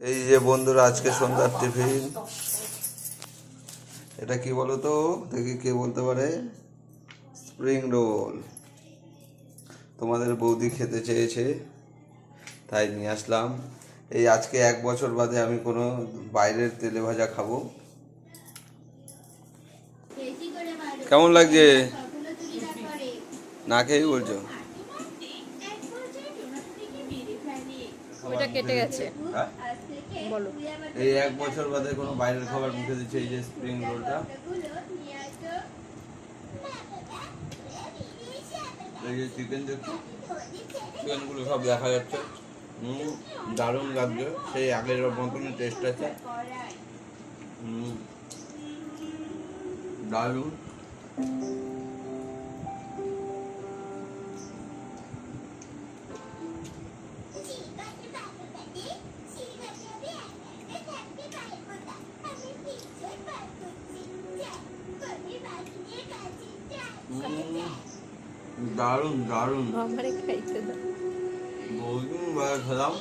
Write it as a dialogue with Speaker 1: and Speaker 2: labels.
Speaker 1: এই যে বন্ধুরা আজকে সন্ধ্যার টিফিন। এটা কি বলো তো দেখি কে বলতে পারে? Spring roll. তোমাদের বৌদি খেতে চেয়েছে তাই নিয়ে আসলাম। এই আজকে এক বছর বাদে আমি কোনো বাইরের তেলে ভাজা খাব। কেমন লাগছে? না খেয়েই বলছো?
Speaker 2: ওইটা কেটে গেছে।
Speaker 1: হ্যাঁ?
Speaker 2: বলো।
Speaker 1: এই এক বছর বাদে কোনো বাইরের খাবার মুখে দিচ্ছে, এই যে স্প্রিং রোলটা এই যে চিকেন দেখছ? চিকেনগুলো সব দেখা যাচ্ছে। হুম দারুণ লাগছে। সেই আগের মতনই টেস্ট আছে। হুম দারুণ। দারুণ দারুণ।
Speaker 2: আমারে খাইতে দাও
Speaker 1: বহুদিন খেলাম।